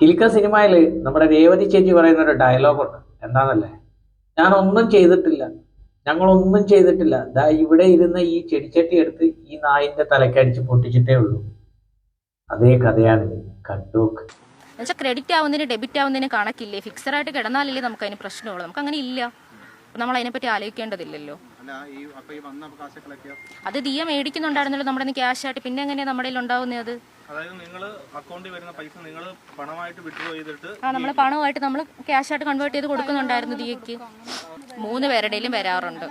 കിലുക്ക സിനിമയിൽ നമ്മുടെ രേവതി ചേച്ചി പറയുന്ന ഒരു ഡയലോഗുണ്ട്. എന്താണല്ലേ ഞാൻ ഒന്നും ചെയ്തിട്ടില്ല. ഞങ്ങളൊന്നും ചെയ്തിട്ടില്ല. ദാ ഇവിടെ ഇരുന്ന ഈ ചെടിച്ചട്ടി എടുത്ത് ഈ നായിന്റെ തലക്കടിച്ച് പൊട്ടിച്ചിട്ടേ ഉള്ളൂ. അതേ കഥയാണ് കണ്ടോക്ക് ക്രെഡിറ്റ് ആവുന്നതിന് ഡെബിറ്റ് ആവുന്നതിന് കണക്കില്ലേ? ഫിക്സഡ് ആയിട്ട് കിടന്നാലല്ലേ നമുക്ക് അതിന് പ്രശ്നമുള്ളൂ. നമുക്ക് അങ്ങനെ ഇല്ല. നമ്മൾ അതിനെപ്പറ്റി ആലോചിക്കേണ്ടതില്ലല്ലോ. അത് ദിയ മേടിക്കുന്നുണ്ടായിരുന്നല്ലോ നമ്മുടെ ക്യാഷ് ആയിട്ട്. പിന്നെ എങ്ങനെയാണ് നമ്മുടെ ഉണ്ടാവുന്നത് അത്? അതായത് നിങ്ങൾ അക്കൗണ്ടിൽ വരുന്ന പൈസ നിങ്ങൾ പണമായിട്ട് വിഡ്രോ ചെയ്തിട്ട് ആ നമ്മൾ പണമായിട്ട് നമ്മൾ ക്യാഷ് ആയിട്ട് കൺവേർട്ട് ചെയ്ത് കൊടുക്കുന്നുണ്ടായിരുന്നു ദിയക്ക് മൂന്ന് പേരുടെയിലും വരാറുണ്ട്.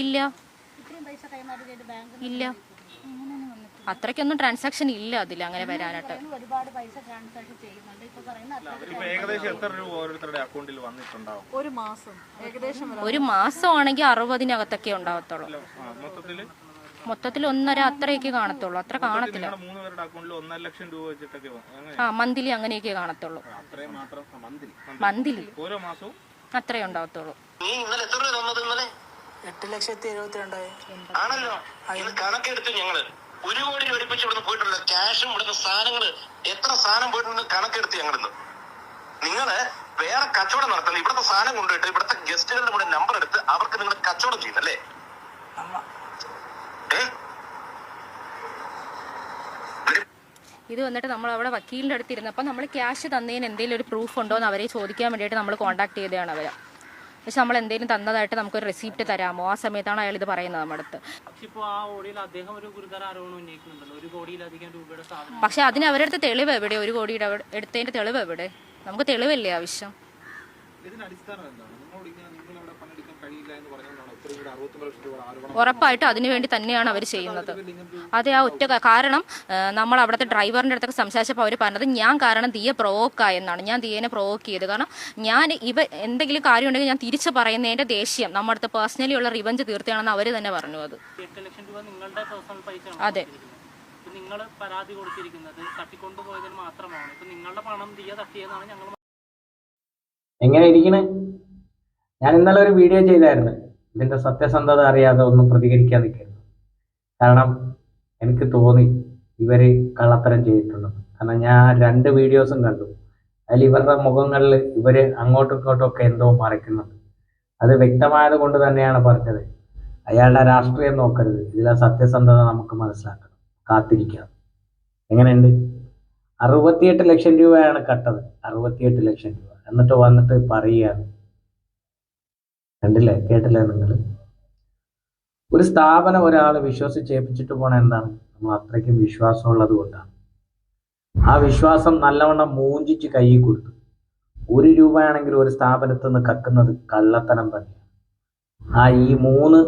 ഇല്ല. ഇല്ല. അത്രയ്ക്കൊന്നും ട്രാൻസാക്ഷൻ ഇല്ല അതിൽ അങ്ങനെ വരാനായിട്ട്. ഒരുപാട് പൈസ ട്രാൻസാക്ഷൻ ചെയ്യുന്നുണ്ട്. ഇപ്പൊ പറയുന്ന അത്ര ഇപ്പൊ ഏകദേശം എത്ര രൂപ ഓരോരുത്തരുടെ അക്കൗണ്ടിൽ വന്നിട്ടുണ്ടാവും? ഒരു മാസം ഏകദേശം ഒരു മാസമാണെങ്കിൽ അറുപതിനകത്തൊക്കെ ഉണ്ടാവത്തുള്ളൂ. മൊത്തത്തിൽ ഒന്നര അത്രയൊക്കെ കാണത്തുള്ളൂ. അത്ര കാണത്തില്ല. മൂന്ന് പേരുടെ അക്കൗണ്ടിൽ ഒന്നര ലക്ഷം രൂപ വെച്ചിട്ടൊക്കെ വ- അങ്ങനെ? ആ മന്ത്ലി അങ്ങനെയൊക്കെ കാണത്തുള്ളൂ. മന്ത്ലി ഓരോ മാസവും? അത്രേ ഉണ്ടാവത്തുള്ളൂ. ഇന്നലെ എത്ര രൂപ ഇന്നലെ? എട്ട് ലക്ഷത്തി എഴുപത്തിരണ്ടായിരം. ആണല്ലോ. കണക്കെടുത്ത് ഞങ്ങൾ. ഒരു കോടി രൂപ അടുപ്പിച്ച് ഇവിടുന്ന് പോയിട്ടുള്ള ക്യാഷും ഇവിടുന്ന് സാധനങ്ങൾ എത്ര സാധനം പോയിട്ടുണ്ട് കണക്കെടുത്തി ഞങ്ങളിന്ന്. നിങ്ങൾ വേറെ കച്ചവടം നടത്തുന്നത് ഇവിടുത്തെ സാധനം കൊണ്ടുപോയിട്ട് ഇവിടുത്തെ ഗസ്റ്റുകളുടെ കൂടെ നമ്പർ എടുത്ത് അവർക്ക് നിങ്ങൾ കച്ചവടം ചെയ്യുന്നല്ലേ ഇത് വന്നിട്ട് നമ്മൾ അവിടെ വക്കീലിന്റെ അടുത്ത് ഇരുന്നപ്പോൾ നമ്മൾ ക്യാഷ് തന്നതിന് എന്തെങ്കിലും ഒരു പ്രൂഫ് ഉണ്ടോ എന്ന് അവരെ ചോദിക്കാൻ വേണ്ടിയിട്ട് നമ്മൾ കോൺടാക്ട് ചെയ്തതാണ് അവർ പക്ഷെ നമ്മൾ എന്തെങ്കിലും തന്നതായിട്ട് നമുക്കൊരു റെസിപ്റ്റ് തരാമോ? ആ സമയത്താണ് അയാൾ ഇത് പറയുന്നത് നമ്മുടെ അടുത്ത്. പക്ഷെ അതിന് അവരുടെ അടുത്ത് തെളിവ് എവിടെ ഒരു കോടിയുടെ എടുത്തതിന്റെ തെളിവ് എവിടെ? നമുക്ക് തെളിവല്ലേ ആവശ്യം? ഉറപ്പായിട്ടും അതിനു വേണ്ടി തന്നെയാണ് അവർ ചെയ്യുന്നത്. അതെ ആ ഒറ്റ കാരണം നമ്മൾ അവിടുത്തെ ഡ്രൈവറിന്റെ അടുത്തൊക്കെ സംസാരിച്ചപ്പോൾ അവർ പറഞ്ഞത് ഞാൻ കാരണം തീയെ പ്രൊവോക്ക് ആയെന്നാണ് ഞാൻ തീയനെ പ്രൊവോക്ക് ചെയ്ത്. കാരണം ഞാൻ ഇവ എന്തെങ്കിലും കാര്യം ഉണ്ടെങ്കിൽ ഞാൻ തിരിച്ചു പറയുന്നതിന്റെ ദേഷ്യം നമ്മുടെ അടുത്ത് പേഴ്സണലി ഉള്ള റിവഞ്ച് തീർത്തയാണെന്ന് അവർ തന്നെ പറഞ്ഞു അത്. എട്ട് ലക്ഷം രൂപ നിങ്ങളുടെ പേഴ്സണൽ പൈസ അതെ. നിങ്ങൾ പരാതി കൊടുത്തിരിക്കുന്നത് തട്ടിക്കൊണ്ടുപോയതിന് മാത്രമാണ്. ഇപ്പം നിങ്ങളുടെ പണം തീയ തട്ടിയെന്നാണ് ഞങ്ങൾ എങ്ങനെ ഇരിക്കണേ? ഞാൻ ഇന്നലെ ഒരു വീഡിയോ ചെയ്തായിരുന്നു. ഇതിന്റെ സത്യസന്ധത അറിയാതെ ഒന്നും പ്രതികരിക്കാൻ നിൽക്കരുത്. കാരണം എനിക്ക് തോന്നി ഇവർ കള്ളത്തരം ചെയ്തിട്ടുണ്ട്. കാരണം ഞാൻ രണ്ട് വീഡിയോസും കണ്ടു. അതിൽ ഇവരുടെ മുഖങ്ങളിൽ ഇവർ അങ്ങോട്ടും ഇങ്ങോട്ടും ഒക്കെ എന്തോ മറയ്ക്കുന്നുണ്ട് അത് വ്യക്തമായത് കൊണ്ട് തന്നെയാണ് പറഞ്ഞത്. അയാളുടെ രാഷ്ട്രീയം നോക്കരുത്. ഇതിലെ സത്യസന്ധത നമുക്ക് മനസ്സിലാക്കണം. കാത്തിരിക്കാം. എങ്ങനെയുണ്ട്? അറുപത്തിയെട്ട് ലക്ഷം രൂപയാണ് കട്ടത്. അറുപത്തിയെട്ട് ലക്ഷം രൂപ. എന്നിട്ട് വന്നിട്ട് പറയുകയാണ്. കണ്ടില്ലേ? കേട്ടില്ലേ നിങ്ങൾ? ഒരു സ്ഥാപനം ഒരാൾ വിശ്വസിച്ച് ഏൽപ്പിച്ചിട്ട് പോണ എന്താണ്? നമ്മൾ അത്രയ്ക്കും വിശ്വാസമുള്ളത് കൊണ്ടാണ്. ആ വിശ്വാസം നല്ലവണ്ണം മൂഞ്ചിച്ച് കയ്യിൽ കൊടുത്തു. ഒരു രൂപയാണെങ്കിൽ ഒരു സ്ഥാപനത്തു നിന്ന് കക്കുന്നത് കള്ളത്തനം തന്നെയാണ്. ആ ഈ മൂന്ന്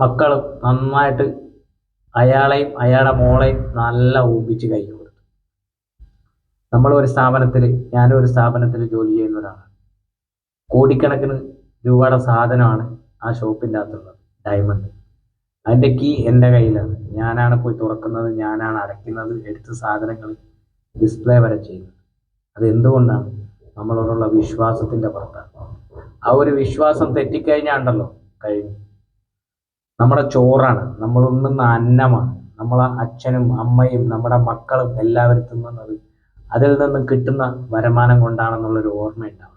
മക്കളും നന്നായിട്ട് അയാളെയും അയാളുടെ മോളെയും നല്ല ഊമ്പിച്ച് കൈ കൊടുത്തു. നമ്മൾ ഒരു സ്ഥാപനത്തിൽ ഞാനും ഒരു സ്ഥാപനത്തിൽ ജോലി ചെയ്യുന്ന ഒരാളാണ് കോടിക്കണക്കിന് രൂപയുടെ സാധനമാണ് ആ ഷോപ്പിന്റെ അകത്തുള്ളത് ഡയമണ്ട്. അതിന്റെ കീ എന്റെ കയ്യിലാണ്. ഞാനാണ് പോയി തുറക്കുന്നത് ഞാനാണ് അടയ്ക്കുന്നത് എടുത്ത സാധനങ്ങൾ ഡിസ്പ്ലേ വരെ ചെയ്യുന്നത്. അത് എന്തുകൊണ്ടാണ് നമ്മളോടുള്ള വിശ്വാസത്തിന്റെ പുറത്താണ്. ആ ഒരു വിശ്വാസം തെറ്റിക്കഴിഞ്ഞാണ്ടല്ലോ കഴിഞ്ഞു. നമ്മുടെ ചോറാണ് നമ്മൾ ഉണ്ണുന്ന അന്നമാണ്. നമ്മളെ അച്ഛനും അമ്മയും നമ്മുടെ മക്കളും എല്ലാവരും തിന്നുന്നത് അതിൽ നിന്നും കിട്ടുന്ന വരുമാനം കൊണ്ടാണെന്നുള്ളൊരു ഓർമ്മ ഉണ്ടാവുന്നത്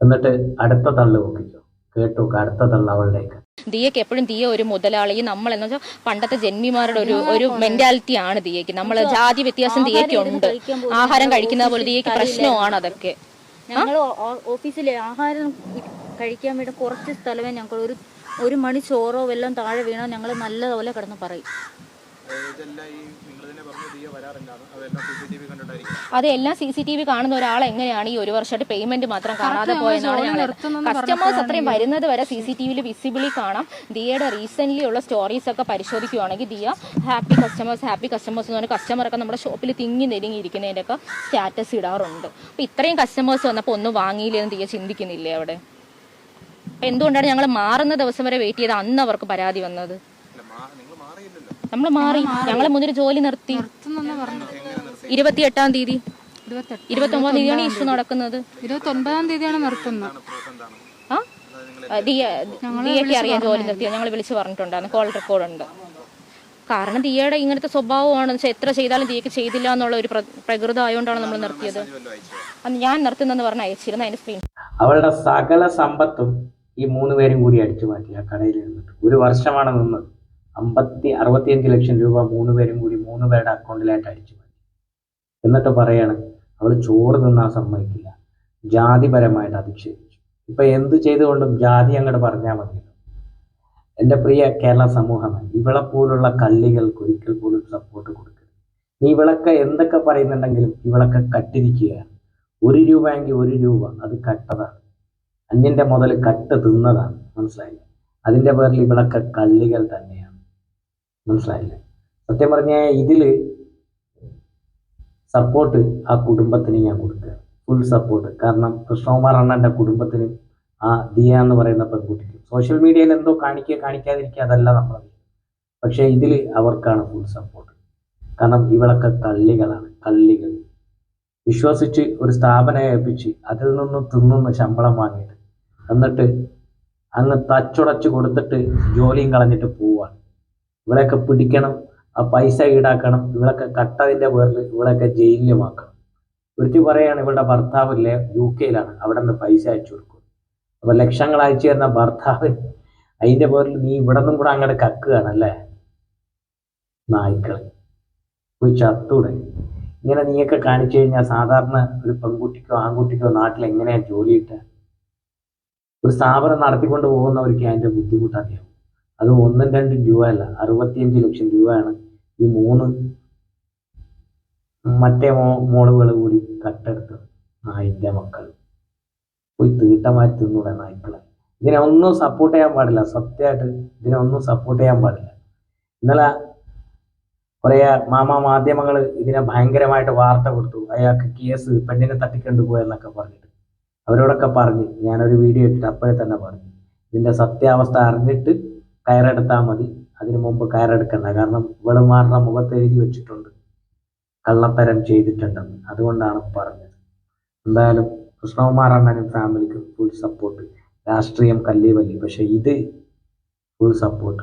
എന്നിട്ട് അടുത്ത തള്ളു നോക്കിക്കോ കേട്ടു അടുത്ത തള്ളു അവളുടേക്ക് ദിയക്ക് എപ്പോഴും ദിയ ഒരു മുതലാളി നമ്മൾ എന്ന് വെച്ചാൽ പണ്ടത്തെ ജന്മിമാരുടെ ഒരു ഒരു മെന്റാലിറ്റി ആണ് ദിയക്ക് നമ്മൾ ജാതി വ്യത്യാസം ദിയക്ക് ഉണ്ട്. ആഹാരം കഴിക്കുന്ന പോലെ ദിയക്ക് പ്രശ്നമാണ് അതൊക്കെ. ഞങ്ങൾ ഓഫീസിലെ ആഹാരം കഴിക്കാൻ വേണ്ടി കുറച്ച് സ്ഥലമേ ഞങ്ങൾ ഒരു ഒരു മണി ചോറോ വെല്ലം താഴെ വീണോ ഞങ്ങൾ നല്ലതുപോലെ കിടന്ന് പറയും. അത് എല്ലാം സി സി ടി വി കാണുന്ന ഒരാൾ എങ്ങനെയാണ് ഈ ഒരു വർഷമായിട്ട് പേയ്മെന്റ് മാത്രം കാണാതെ പോയെന്നാണ് ഞങ്ങൾ കസ്റ്റമേഴ്സ് അത്രയും വരുന്നത് വരെ സി സി ടി വിയിൽ വിസിബിളി കാണാം. ദിയയുടെ റീസെന്റ് ഉള്ള സ്റ്റോറീസ് ഒക്കെ പരിശോധിക്കുകയാണെങ്കിൽ the happy customers happy customers എന്ന് പറഞ്ഞാൽ കസ്റ്റമറൊക്കെ നമ്മുടെ ഷോപ്പിൽ തിങ്ങി നെരുങ്ങിയിരിക്കുന്നതിന്റെ ഒക്കെ സ്റ്റാറ്റസ് ഇടാറുണ്ട്. അപ്പോൾ ഇത്രയും കസ്റ്റമേഴ്സ് വന്നപ്പോൾ ഒന്നും വാങ്ങിയില്ലെന്ന് ദിയ ചിന്തിക്കുന്നില്ലേ അവിടെ? എന്തുകൊണ്ടാണ് ഞങ്ങൾ മാറുന്ന ദിവസം വരെ വെയിറ്റ് ചെയ്ത് അന്ന് അവർക്ക് പരാതി വന്നത്? നമ്മൾ മാറി. ഞങ്ങളെ മുന്നിൽ ജോലി നിർത്തി. ഇരുപത്തിയെട്ടാം തീയതി. ഇരുപത്തി ഒമ്പതാം തീയതിയാണ് ഇഷ്യൂ നടക്കുന്നത്. ഇരുപത്തി ഒൻപതാം തീയതിയാണ് നിർത്തുന്നത്. ആ? ആ, ദിയ ദിയയ്ക്ക് അറിയാൻ ജോലി നിർത്തിയത് ഞങ്ങൾ വിളിച്ച് പറഞ്ഞിട്ടുണ്ടായിരുന്നു കോൾ റെക്കോർഡ് ഉണ്ട് കാരണം ദിയയുടെ ഇങ്ങനത്തെ സ്വഭാവമാണ്. എത്ര ചെയ്താലും ദിയക്ക് ചെയ്തില്ല എന്നുള്ള ഒരു പ്ര- പ്രകൃതം ആയതുകൊണ്ടാണ് നമ്മൾ നിർത്തിയത്. അന്ന് ഞാൻ നിർത്തുന്നെന്ന് പറഞ്ഞ് അയച്ചിരുന്നു അതിന്റെ സ്ക്രീൻ അവളുടെ സകല സമ്പത്തും ഈ മൂന്ന് പേരും കൂടി അടിച്ചു മാറ്റി ആ കടയിൽ നിന്നിട്ട് ഒരു വർഷമാണ് നിന്നത്. അമ്പത്തി അറുപത്തിയഞ്ച് ലക്ഷം രൂപ മൂന്ന് പേരും കൂടി മൂന്ന് പേരുടെ അക്കൗണ്ടിലായിട്ട് അടിച്ചു മാറ്റി. എന്നിട്ട് പറയാണ് അവൾ ചോറ് തിന്നാൻ സമ്മതിക്കില്ല. ജാതിപരമായിട്ട് അധിക്ഷേപിച്ചു. ഇപ്പൊ എന്ത് ചെയ്തുകൊണ്ടും ജാതി അങ്ങോട്ട് പറഞ്ഞാൽ മതി എന്റെ പ്രിയ കേരള സമൂഹമേ ഇവളെ പോലുള്ള കള്ളികൾക്ക് ഒരിക്കൽ പോലും സപ്പോർട്ട് കൊടുക്കരുത്. നീ ഇവളൊക്കെ എന്തൊക്കെ പറയുന്നുണ്ടെങ്കിലും ഇവളൊക്കെ കട്ടിരിക്കുകയാണ്. ഒരു രൂപ എങ്കിൽ ഒരു രൂപ അത് കട്ടതാണ്. അന്യന്റെ മുതൽ കട്ട് തിന്നതാണ് മനസ്സിലായി അതിന്റെ പേരിൽ ഇവളൊക്കെ കള്ളികൾ തന്നെയാണ്. മനസ്സിലായില്ലേ? സത്യം പറഞ്ഞ ഇതിൽ സപ്പോർട്ട് ആ കുടുംബത്തിന് ഞാൻ കൊടുക്കുക. ഫുൾ സപ്പോർട്ട് കാരണം കൃഷ്ണകുമാർ അണ്ണന്റെ കുടുംബത്തിന് ആ ദിയ എന്ന് പറയുന്ന പെൺകുട്ടിക്ക്. സോഷ്യൽ മീഡിയയിൽ എന്തോ കാണിക്കുക കാണിക്കാതിരിക്കുക അതല്ല നമ്മൾ പക്ഷേ ഇതിൽ അവർക്കാണ് ഫുൾ സപ്പോർട്ട് കാരണം ഇവളൊക്കെ കള്ളികളാണ് കള്ളികൾ വിശ്വസിച്ച് ഒരു സ്ഥാപനം ഏൽപ്പിച്ച് അതിൽ നിന്ന് തിന്നുന്ന ശമ്പളം വാങ്ങിയിട്ട് എന്നിട്ട് അങ്ങ് തച്ചുടച്ച് കൊടുത്തിട്ട് ജോലിയും കളഞ്ഞിട്ട് പോവാണ്. ഇവളെയൊക്കെ പിടിക്കണം ആ പൈസ ഈടാക്കണം ഇവളൊക്കെ കട്ടതിന്റെ പേരിൽ ഇവളൊക്കെ ജയിലിലുമാക്കണം. ഒരുത്തി പറയാണ് ഇവളുടെ ഭർത്താവില്ലേ യു കെയിലാണ് അവിടെ നിന്ന് പൈസ അയച്ചു കൊടുക്കും. അപ്പോൾ ലക്ഷങ്ങൾ അയച്ചു തരുന്ന ഭർത്താവ് അതിന്റെ പേരിൽ നീ ഇവിടെ നിന്നും കൂടെ അങ്ങോട്ട് കക്കുകയാണല്ലേ നായ്ക്കൾ പോയി ചത്തൂടെ. ഇങ്ങനെ നീയൊക്കെ കാണിച്ചു കഴിഞ്ഞാൽ സാധാരണ ഒരു പെൺകുട്ടിക്കോ ആൺകുട്ടിക്കോ നാട്ടിൽ എങ്ങനെയാ ജോലി കിട്ടുക ഒരു സ്ഥാപനം നടത്തിക്കൊണ്ട് പോകുന്നവർക്ക് അതിന്റെ ബുദ്ധിമുട്ട് അറിയാം അത് ഒന്നും രണ്ടും രൂപ അല്ല അറുപത്തിയഞ്ച് ലക്ഷം രൂപയാണ്. ഈ മൂന്ന് മറ്റേ മോ മോളുകൾ കൂടി കട്ടെടുത്തത് നായിന്റെ മക്കൾ പോയി തീട്ടമാരി തിന്നൂടെ നായ്ക്കളെ. ഇതിനെ ഒന്നും സപ്പോർട്ട് ചെയ്യാൻ പാടില്ല. സത്യമായിട്ട് ഇതിനെ ഒന്നും സപ്പോർട്ട് ചെയ്യാൻ പാടില്ല. ഇന്നലെ കുറേ മാമ മാധ്യമങ്ങൾ ഇതിനെ ഭയങ്കരമായിട്ട് വാർത്ത കൊടുത്തു. അയാൾക്ക് കേസ് പെണ്ണിനെ തട്ടിക്കൊണ്ട് പോയെന്നൊക്കെ പറഞ്ഞിട്ട്. അവരോടൊക്കെ പറഞ്ഞ് ഞാനൊരു വീഡിയോ ഇട്ടിട്ട് അപ്പോഴേ തന്നെ പറഞ്ഞു. ഇതിന്റെ സത്യാവസ്ഥ അറിഞ്ഞിട്ട് കയറെടുത്താൽ മതി. അതിനു മുമ്പ് കയറെടുക്കണ്ട. കാരണം ഇവളുമാരുടെ മുഖത്ത് എഴുതി വെച്ചിട്ടുണ്ട്. കള്ളത്തരം ചെയ്തിട്ടുണ്ടെന്ന്. അതുകൊണ്ടാണ് പറഞ്ഞത്. എന്തായാലും കൃഷ്ണകുമാർ അണ്ണനും ഫാമിലിക്കും ഫുൾ സപ്പോർട്ട് രാഷ്ട്രീയം കല്ലേ വല്ലി പക്ഷെ ഇത് ഫുൾ സപ്പോർട്ട്